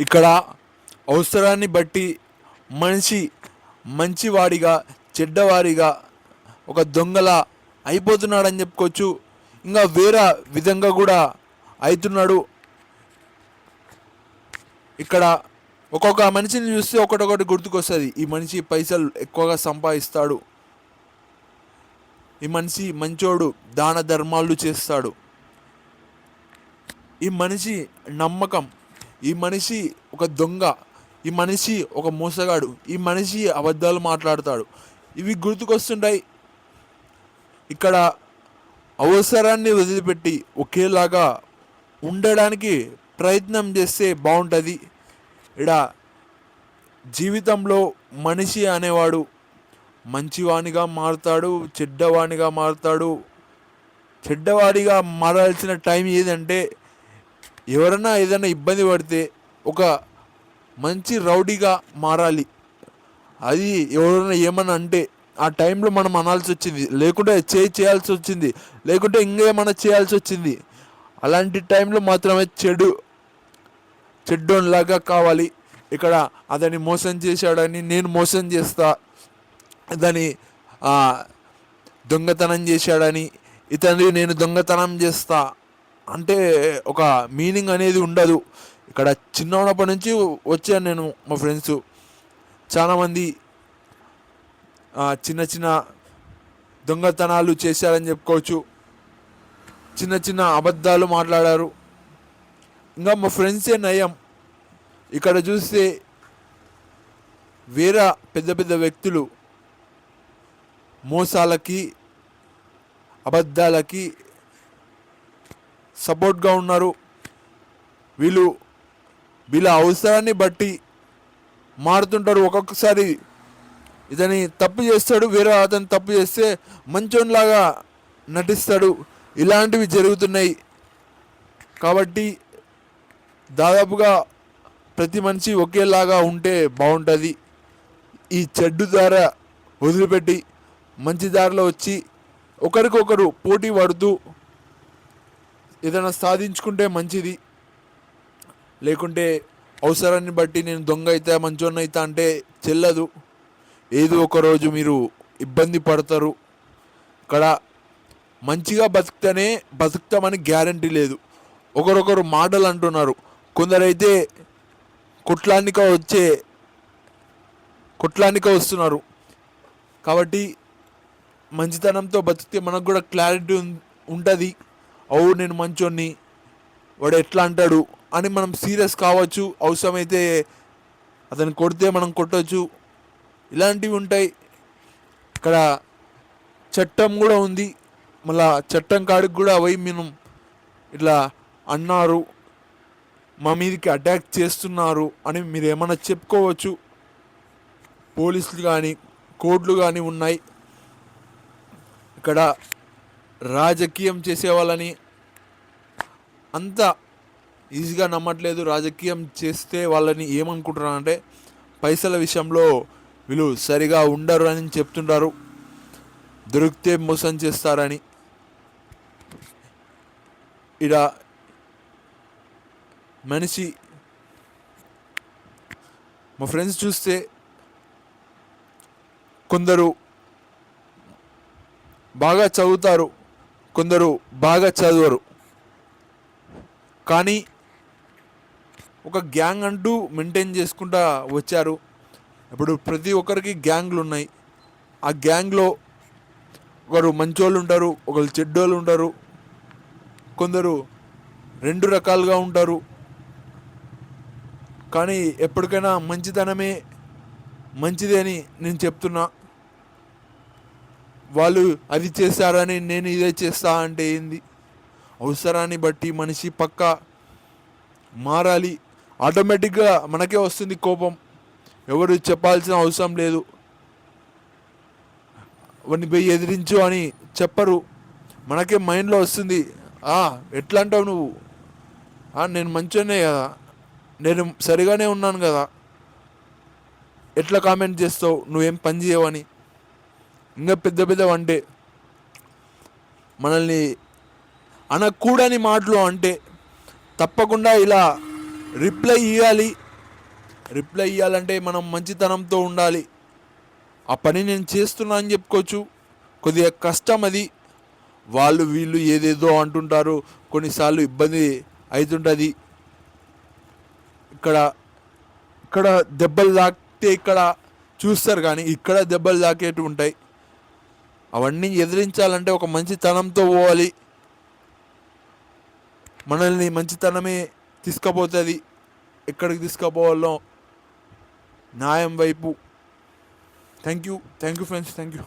ఇక్కడ అవసరాన్ని బట్టి మనిషి మంచివాడిగా చెడ్డవాడిగా ఒక దొంగలా అయిపోతున్నాడని చెప్పుకోవచ్చు. ఇంకా వేరే విధంగా కూడా అవుతున్నాడు. ఇక్కడ ఒక్కొక్క మనిషిని చూస్తే ఒకటొకటి గుర్తుకొస్తుంది. ఈ మనిషి పైసలు ఎక్కువగా సంపాదిస్తాడు. ఈ మనిషి మంచోడు దాన ధర్మాలు చేస్తాడు. ఈ మనిషి నమ్మకం ఈ మనిషి ఒక దొంగ ఈ మనిషి ఒక మోసగాడు ఈ మనిషి అబద్ధాలు మాట్లాడతాడు. ఇవి గుర్తుకొస్తుంటాయి. ఇక్కడ అవసరాన్ని వదిలిపెట్టి ఒకేలాగా ఉండడానికి ప్రయత్నం చేస్తే బాగుంటుంది. ఇక్కడ జీవితంలో మనిషి అనేవాడు మంచివానిగా మారుతాడు చెడ్డవానిగా మారుతాడు. చెడ్డవాడిగా మారాల్సిన టైం ఏదంటే ఎవరైనా ఏదైనా ఇబ్బంది పడితే ఒక మంచి రౌడీగా మారాలి. అది ఎవరైనా ఏమన్నా అంటే ఆ టైంలో మనం అనాల్సి వచ్చింది. లేకుంటే చేయి చేయాల్సి వచ్చింది. లేకుంటే ఇంకేమన్నా చేయాల్సి వచ్చింది. అలాంటి టైంలో మాత్రమే చెడు చెడ్డోన్లాగా కావాలి. ఇక్కడ అతని మోసం చేశాడని నేను మోసం చేస్తా. అతని దొంగతనం చేశాడని ఇతని నేను దొంగతనం చేస్తా. అంటే ఒక మీనింగ్ అనేది ఉండదు. ఇక్కడ చిన్న ఉన్నప్పటి నుంచి వచ్చాను నేను మా ఫ్రెండ్స్. చాలామంది చిన్న చిన్న దొంగతనాలు చేశారని చెప్పుకోవచ్చు. చిన్న చిన్న అబద్ధాలు మాట్లాడారు. ఇంకా మా ఫ్రెండ్సే నయం. ఇక్కడ చూస్తే వేరే పెద్ద పెద్ద వ్యక్తులు మోసాలకి అబద్ధాలకి సపోర్ట్గా ఉన్నారు. వీళ్ళు వీళ్ళ అవసరాన్ని బట్టి మారుతుంటారు. ఒక్కొక్కసారి ఇతని తప్పు చేస్తాడు వేరే అతను తప్పు చేస్తే మంచోనిలాగా నటిస్తాడు. ఇలాంటివి జరుగుతున్నాయి. కాబట్టి దాదాపుగా ప్రతి మనిషి ఒకేలాగా ఉంటే బాగుంటుంది. ఈ చెడ్డు దార వదిలిపెట్టి మంచి దారిలో వచ్చి ఒకరికొకరు పోటీ పడుతూ ఏదైనా సాధించుకుంటే మంచిది. లేకుంటే అవసరాన్ని బట్టి నేను దొంగ అయితే మంచోన్న అయితే అంటే చెల్లదు. ఏదో ఒకరోజు మీరు ఇబ్బంది పడతారు. ఇక్కడ మంచిగా బతుకుతేనే బతుకుతామని గ్యారంటీ లేదు. ఒకరొకరు మాటలు అంటున్నారు. కొందరైతే కొట్లానిక వచ్చే కొట్లానిక వస్తున్నారు. కాబట్టి మంచితనంతో బతికితే మనకు కూడా క్లారిటీ ఉంటుంది. అవు నేను మంచోన్ని వాడు ఎట్లా అంటాడు అని మనం సీరియస్ కావచ్చు అవసరమైతే అతను కొడితే మనం కొట్టవచ్చు ఇలాంటివి ఉంటాయి. ఇక్కడ చట్టం కూడా ఉంది. మళ్ళా చట్టం కాడికి కూడా పోయి మనం ఇట్లా అన్నారు. మా మీదకి అటాక్ చేస్తున్నారు అని మీరు ఏమైనా చెప్పుకోవచ్చు. పోలీసులు కానీ కోర్టులు కానీ ఉన్నాయి. ఇక్కడ రాజకీయం చేసే వాళ్ళని అంత ఈజీగా నమ్మట్లేదు. రాజకీయం చేస్తే వాళ్ళని ఏమనుకుంటున్నారంటే పైసల విషయంలో వీళ్ళు సరిగా ఉండరు అని చెప్తుంటారు. దొరికితే మోసం చేస్తారని. ఇడ మనిషి మా ఫ్రెండ్స్ చూస్తే కొందరు బాగా చదువుతారు. కొందరు బాగా చదవరు. కానీ ఒక గ్యాంగ్ అంటూ మెయింటైన్ చేసుకుంటా వచ్చారు. ఇప్పుడు ప్రతి ఒక్కరికి గ్యాంగ్లు ఉన్నాయి. ఆ గ్యాంగ్లో ఒకరు మంచోళ్ళు ఉంటారు ఒకరు చెడ్డోళ్ళు ఉంటారు కొందరు రెండు రకాలుగా ఉంటారు. కానీ ఎప్పటికైనా మంచితనమే మంచిది అని నేను చెప్తున్నా. వాళ్ళు అది చేస్తారని నేను ఇదే చేస్తా అంటే ఏంది? అవసరాన్ని బట్టి మనిషి పక్క మారాలి. ఆటోమేటిక్గా మనకే వస్తుంది కోపం. ఎవరు చెప్పాల్సిన అవసరం లేదు. వాడిని పోయి ఎదిరించు అని చెప్పరు. మనకే మైండ్లో వస్తుంది. ఎట్లా అంటావు నువ్వు? నేను మంచిగానే కదా. నేను సరిగానే ఉన్నాను కదా. ఎట్లా కామెంట్ చేస్తావు? నువ్వేం పని చేయవని? ఇంకా పెద్ద పెద్ద అంటే మనల్ని అనకూడని మాటలు అంటే తప్పకుండా ఇలా రిప్లై ఇవ్వాలి రిప్లై ఇవ్వాలంటే మనం మంచితనంతో ఉండాలి. ఆ పని నేను చేస్తున్నా అని చెప్పుకోవచ్చు. కొద్దిగా కష్టం అది. వాళ్ళు వీళ్ళు ఏదేదో అంటుంటారు. కొన్నిసార్లు ఇబ్బంది అవుతుంటుంది ఇక్కడ ఇక్కడ దెబ్బలు తాకితే ఇక్కడ చూస్తారు కానీ ఇక్కడ దెబ్బలు తాకేటి ఉంటాయి. అవన్నీ ఎదిరించాలంటే ఒక మంచితనంతో పోవాలి. మనల్ని మంచితనమే తీసుకుపోతుంది. ఎక్కడికి తీసుకుపోవాలో న్యాయం వైపు. Thank you thank you friends thank you